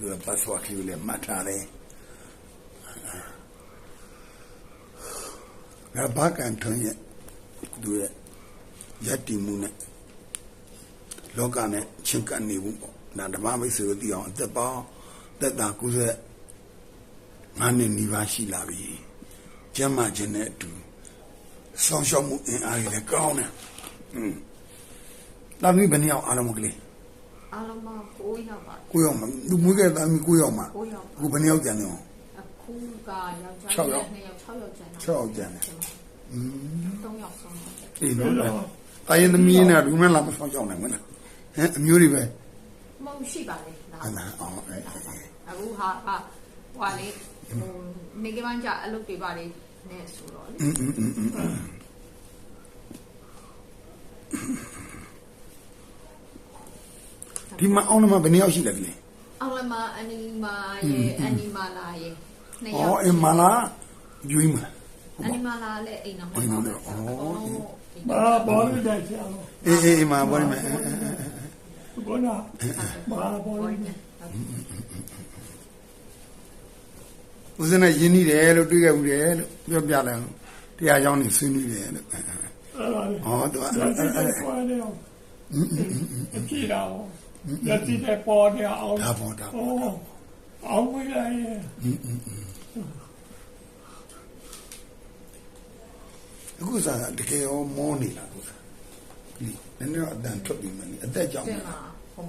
သူက password လေးကိုလည်းမှတ်ထားတယ်ငါဘာကန်ထွန်းရဲ့သူရဲ့ယက်တီမှုနဲ့လောကနဲ့ချင်းကပ်နေဘူးပေါ့ဒါဓမ္မမိတ်ဆွေတို့သိအောင်အသက်ပေါင်းသက်တာ90ငါးနှစ်နီးပါးရှိလာပြီကျမ်းမာခြင်းနဲ့အတူဆောင်းရှောက်မှုအင်အားကြီးလည်းကောင်းတယ်อืมဒါမျိုးဘယ်နှစ်ယောက်အားလုံးမကလေး အားလုံးပေါင်း9ယောက်ပါကိုရောက်မှာလူမွေးခဲ့တာမျိုးကိုရောက်မှာ9ယောက်အခုဘယ်နှစ်ယောက်ကျန်လဲအခုကယောက်ျား6ယောက်2ယောက်6ယောက်ကျန်6ယောက်ကျန်တယ်อืม3ယောက်ဆုံးတယ်အေးနော်တာရင်သမီးနဲ့လူမလာမဆောင်ကြောက်နိုင်ဘူးလားဟမ်အမျိုးတွေပဲမဟုတ်ရှိပါလေလားဟာလားအော်အဲအဲအခုဟာဟာဟွာလေဟိုနေကပန်းကြအလုပ်တွေပါလေနဲ့ဆိုတော့လေ ဒီမှာအောင်မှာဘယ်နှစ်ယောက်ရှိလဲကလေးအောင်လမအနီမာရဲ့အနီမာလာရဲ့နှစ်ယောအော်က်အမလာယူမလားအနီမာလာလည်းအိမ်တော်မှာအိမ်တော်မှာပါအော်ဘာဘောရတဲ့ဆရာတော်အေးအေးမှာဘောနေမယ်ဘောနာဘာဘောဘောရရတဲ့တယ်ဦးစင်းနဲ့ယင်းနေတယ်လို့တွေ့ခဲ့ဘူးတယ်လို့ပြောပြတယ်တရားကြောင်းနေဆွေးနွေးတယ်လို့အဲ့ဒါလေဟောသူဒါတိတဲ့ပေါ်နေအောင်အကြည့်တော့ ဒါတိတဲ့ပေါ်နေအောင်ဒါပေါ်တာဩအောင်မရရဲ့အခုစားတကယ်ရောမောနေလားအခုစားဒီနည်းနည်းတော့အတန်ထွက်ပြီးမှလေအသက်ကြောင့်တင်လာဟို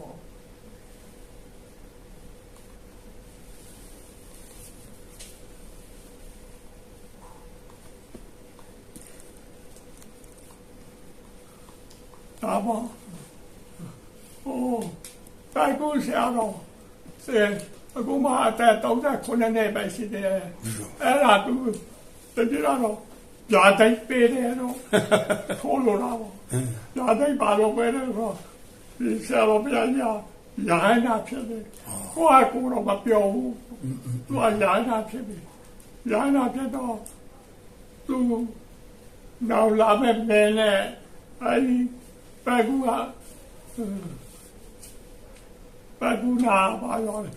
ဒါပေါ့ဩ တိုက်ကိုဆရာတော်စေအခုမှအသက်39နှစ်ပဲရှိတယ်အဲ့ဒါသူတတိယတော့ဂျာတိုင်းပေးတယ်တော့ထိုးလို့တော့ဂျာတိုင်းပါတော့ပဲတော့ဒီဆရာတော်ပြန်ရရဟန္တာဖြစ်တယ်ကိုယ့်အကူတော့မပြောဘူးသူကရဟန္တာဖြစ်ပြီရဟန္တာဖြစ်တော့သူနောက်လာမဲ့မင်းနဲ့အဲဒီဘက်ကူ ကဘက်ကူနာပါရောလေ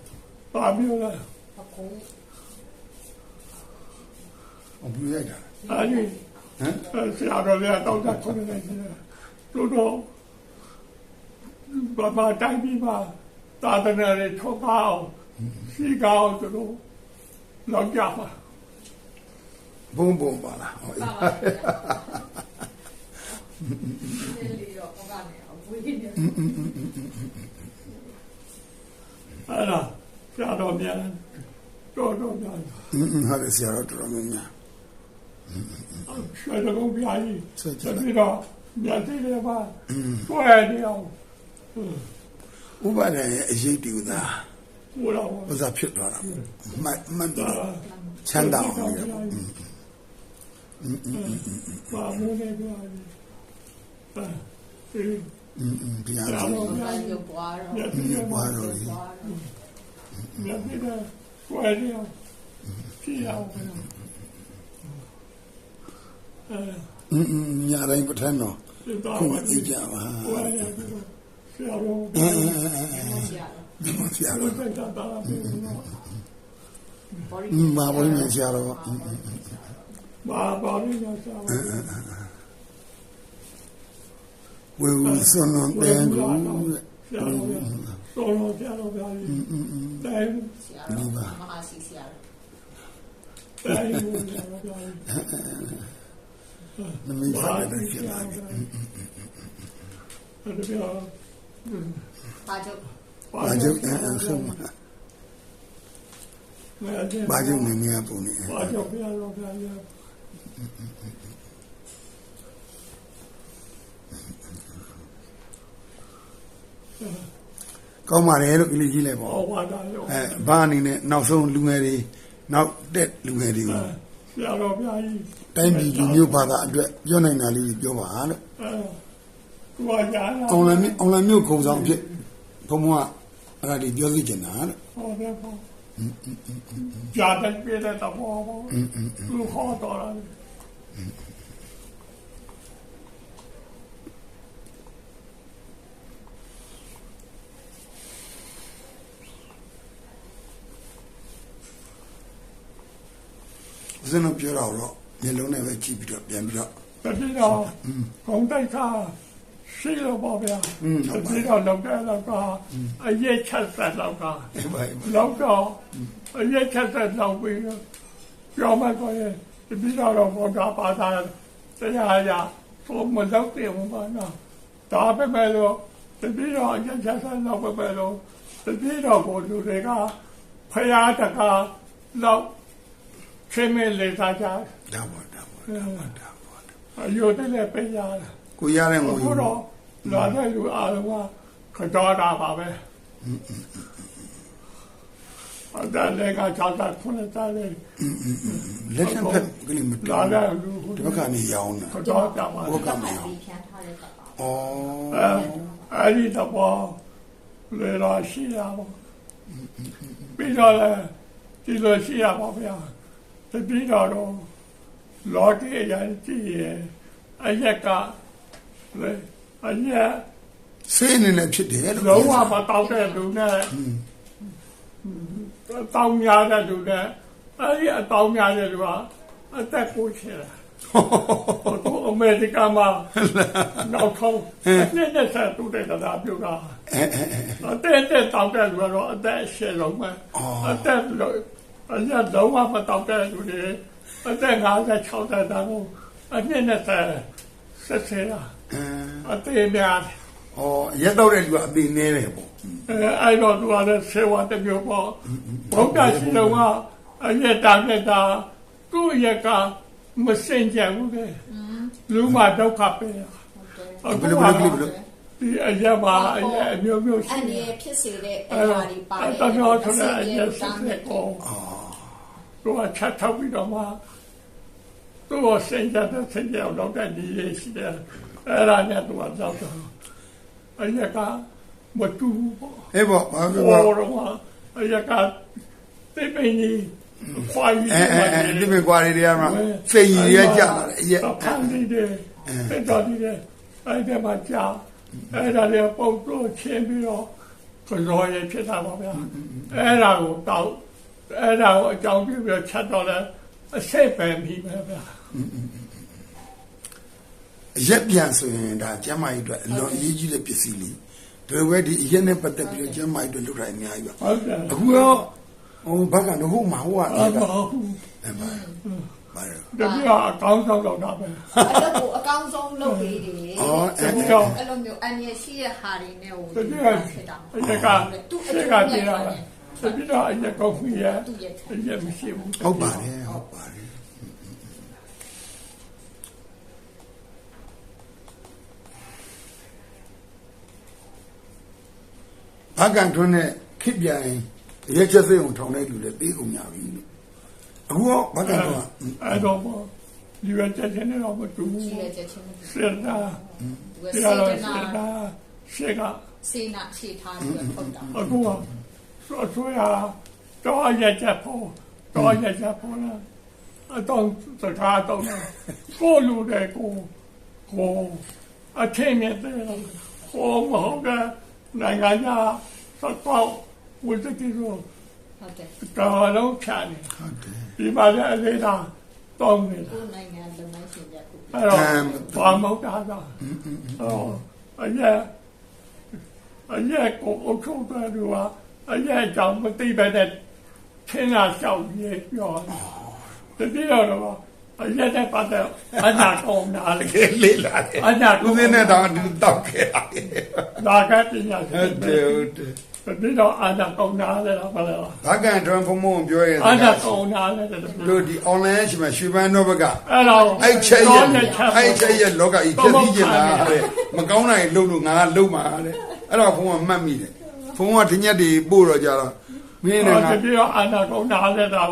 ပါမျိုးလဲအခုအဘူးရိုက်တာအဲဒီဟမ်ဆရာတော်လည်းတောက်တာခုနေတယ်တို့တော့ဘာမှတိုင်းပြီးမှသာသနာ့ရဲ့ထောက်အောင်ရှိကောင်းတို့လောက်ကြပါဘုံဘုံပါလားဟောပါပါဒီလေးတော့ဟောကနေအဝေးနေ အဲ့ဒါဆရာတော်မြန်တော်တော်မြန်อืมဟာဆရာတော်တော်များများရွှေတကုန်းပြာကြီးဆွဲကြတည့်ပြီးတော့မြန်သေးတယ်ပါတွဲနေအောင်ဥပါဒံရဲ့အရေးတူတာဟိုတော့ဥစားဖြစ်သွားတာမှတ်မှတ်တော့ချမ်းသာအောင်လို့ပါမနေပြာကြီးပါအေး อืมဘုရားတော်ဘုရားရုပ်ပွားတော်ရုပ်ပွားတော်လေမြတ်မြတ်ဝါရီအောင်ဖြစ်အောင်အဲညတိုင်းပဋ္ဌာန်းတော်ခုမကြည့်ကြပါဝါရီဆရာတော်ဆရာတော်ဆရာတော်ဘာဘာလို့ဆရာတော်ဘာဘာလို့ဆရာတော် ဝေဝစွန်လွန်တဲ့ကူဆရာတော်တော်တော်ဆရာတော်ဗျာကြီးတိုင်းဆရာတော့မဟာစီဆရာတော့တိုင်းကိုဆရာတော်ဗျာကြီးနမိတ်ထားတဲ့ဖြစ်လာတယ်အဲ့ဒါပြောဘာကြောင့်ဘာကြောင့်အဲဆုံးမှာဘာကြောင့်နေနေရပုံနေဘာကြောင့်ပြောတော့ဗျာကြီး ကောင်းပါတယ်လို့ကလေးကြီးလိုက်ပေါ့ဟောပါတာရောအဲဘာအနေနဲ့နောက်ဆုံးလူငယ်တွေနောက်တက်လူငယ်တွေကိုဆရာတော်ဗျာကြီးတိုင်းပြည်လူမျိုးဘာသာအတွက်ပြောနိုင်တာလေးပြောပါလို့အဲကိုယ်ကညာအွန်လိုင်းအွန်လိုင်းမျိုးခုံဆောင်ဖြစ်ဘုံဘကအဲ့ဒါလေးပြောသိချင်တာလို့ဟောတယ်ပေါ့ဂျာတဲ့ပြတဲ့တော့ဘောဘောသူဟောတော်တယ် ဦးဇင်းတို့ပြောတော့တော့မျက်လုံးနဲ့ပဲကြည့်ပြီးတော့ပြန်ပြီးတော့တတိတော့ဂုံတိုက်ခါရှိလို့ပေါ့ဗျာอืมတဟုတ်ပါတိတော့လောက်တဲ့လောက်ကအရေးချက်ဆက်လောက်ကအေးပါအေးပါလောက်တော့အရေးချက်ဆက်လောက်ပြီးတော့ပြောမှဆိုရင်တတိတော့တော့ဘောဓဘာသာတရားရသို့မလောက်တယ်ဘာနာဒါပဲမဲ့လို့တတိတော့အရေးချက်ဆက်လောက်ပဲပဲလို့တတိတော့ကိုလူတွေကဖရာတကားလောက် ချင်းမဲလေသားကြဒါပေါ့ဒါပေါ့ဒါပေါ့ဒါပေါ့အယုဒ္ဓလည်းပြရတယ်ကိုရတဲ့ငွေအခုတော့လာတဲ့လူအားလုံးကခတော်တာပါပဲအဲ့ဒါလည်းကကြောက်တာခုနတာလေလက်ထက်ဖက်ကလေးမတူလာတဲ့လူဒီဘက်ကနေရောင်းတာခတော်တာပါဟုတ်ကဲ့ပြီးဖြန်းထားတဲ့ကပါဩအဲအဲ့ဒီတော့လေလာရှိရပါပြီးတော့လေဒီလိုရှိရပါဗျာ တပိတော့တော့လောကီရန်ကြည့်ရအရက်ကလေအရက်စိတ်အနေနဲ့ဖြစ်တယ်လို့လုံးဝမတောက်တဲ့လူနဲ့တောင်းများတဲ့လူနဲ့အဲ့ဒီအတောင်းများတဲ့လူကအသက်ကိုချင်တာဟိုအမေရိကန်မှာနောက်ဆုံးအနှစ်နဲ့ဆက်တူတဲ့တရားပြုတာအသက်တဲ့တောင်းတဲ့လူကတော့အသက်ရှည်လုံးပဲအသက်လို့ အရလုံးဝမတောက်တဲ့လူတွေအသက်50 60တောင်းအနှစ်နဲ့ဆက်ဆက်ဆရာအသေးများတယ်ဩရက်တော့တဲ့လူကအသေးနေတယ်ပေါ့အဲအဲ့တော့သူကလည်းဆေဝါတစ်မျိုးပေါ့ဘုရားရှိတော်ကအရက်တာနဲ့တာသူ့ရက်ကမစင်ကြဘူးလေလူမဒုက္ခပဲအခုဘယ်လိုကဘယ်လိုဘယ်လိုဒီအရက်မှာအရက်အမျိုးမျိုးအရှိန်တဒီယ်ဖြစ်စေတဲ့အအဲ့ရာတော့တွေပါအဲ့တယ်တော့ကျွန်တော်ထတဲ့အရက်စစ်တဲ့ကို သူကချက်ထောက်ပြီးတော့မှသူ့ကိုစင်ကြတဲ့စင်ကြအောင်တော့တဲ့ဒီရရှိတယ်အဲ့ဒါနဲ့သူကကြောက်တော့အရက်ကမတူဘူးပေါ့အေးပေါ့ဘာပြောဟောပေါ့တော့အရကတိပင်းကြီးခွာကြီးအဲအဲအဲဒီမေကွာတွေတွေကမှစိတ်ကြီးရကြလာတယ်အရက်ဖန်ပြီးတယ်အဲ့တော့ဒီလေအဲ့ဒီမှာကြာအဲ့ဒါလည်းပုံတော့ချင်းပြီးတော့ကြော်ရဖြစ်တာပါဗျာအဲ့ဒါကိုတောက် အဲ့ဒါကိုအကြောင်းပြုပြီးချက်တော့လဲအစိတ်ပန်ပြီးပဲဗျာအရက်ပြန်ဆိုရင်ဒါကျမ်းမာရေးအတွက်အလွန်အရေးကြီးတဲ့ပစ္စည်းလေးဒါပေမဲ့ဒီအရက်နဲ့ပတ်သက်ပြီးတော့ကျမ်းမာရေးအတွက်လုပ်တာအများကြီးပါဟုတ်တယ်အခုတော့ဟိုဘက်ကတော့ဟုတ်မှာဟုတ်အကဲ့မဟုတ်ဘူးအဲ့ပါပါရတပြားအကောင်းဆုံးတော့တာပဲအဲ့လိုကိုအကောင်းဆုံးလုပ်ပေးတယ်အော်အဲ့ဒီတော့အဲ့လိုမျိုးအန်ရရှိတဲ့ဟာတွေနဲ့ဟိုတပြားဖြစ်တာအရကသူ့အစိတူတ်ကတူပြေးရို တာက်ပဲတယ်တပြားအရကောင်းကြီးရဲ့သူ့ရဲ့အရမရှိဘူးဟုတ်ပါတယ်ဟုတ်ပါတယ်ဘာကန်ထွန်းနဲ့ခစ်ပြန်ရက်ချက်စိတ်အောင်ထောင်တဲ့လူလည်းသေးကုန်ကြပြီလို့အခုတော့ဘာကန်ထွန်းကအဲ့တော့ပေါ့ဒီဝချက်ချင်းနဲ့တော့မတူဘူးရှိတဲ့ချက်ချင်းနဲ့စေတာသူကဒီစေကတော့တစေနာတာရှေကစေနာရှိထားပြီးတော့ထုတ်တာအခုက ဆိုဆိုရတော့ရချက်ဖို့တော့ရချက်ဖို့လားအတော့စကားတော့ကိုလူတဲ့ကိုကိုအထင်းနဲ့တဲ့ဟောမဟုတ်ကနိုင်ငံသားတော့ဝိသတိကိုဟုတ်တယ်တော်လုံးဖြာနေဟုတ်တယ်ဒီမှာလည်းအလေးသာတောင်းနေတာကိုယ်နိုင်ငံလုံနိုင်ရှင်တဲ့ခုအဲ့တော့ဘာမဟုတ်တာသာအော်အရက်အရက်ကိုအထုပ်တယ်သူက အရက်ကြောင့်မသိပဲနဲ့ထင်းလာလျှောက်ရေးပြောတယ်တတိယတော့အရက်တဲ့ပတ်သက်အနာကောင်းတာလေကဲလေးလာတယ်အနာသူကောင်းစင်းနဲ့တော့တောက်ခဲ့တာဒါကပညာရှဟုတ်င်တယ်ဟုတ်တယ်တတိယအနာကောင်းတာလေဘာလဲဘာကန်ထွန်းဖုံဖုံပြောရဲအနာကောင်းတာလေတို့ဒီ online ရှိမှရွှေပန်းတော့ဘက်ကအဲ့တော့အဲ့ချက်ရဲ့အဲ့ချက်ရဲ့လောကကြီးပြည့်စည်ကျင်လာတဲ့မကောင်းတာတွေလုပ်လို့ငါကလုပ်မှာတဲ့အဲ့တော့ဖုံကမှတ်မိတယ် ဖုံကတညက်တွေပို့တော့ကြတော့မင်းနဲ့ငါ တတိယအနာကောင်းတာလေတော့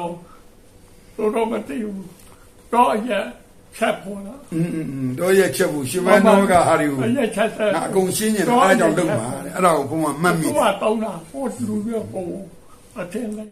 တို့တော့မသိဘူးတော့အရက်ချက်ပေါ်လာ อืมๆတော့ရဲ့ချက်ဘူးရွှေပန်းတော့ဘက်ကဟာတွေကို အရက်ချက်ဆက် ငါအကုန်ရှင်းကျင်တယ်အဲ့ဒါကြောင့်လုပ်မှာတဲ့အဲ့ဒါကိုဖုံကမှတ်မိ သူ တယ် ကတောင်းတာဟိုလူမျိုးပုံအထင်လိုက်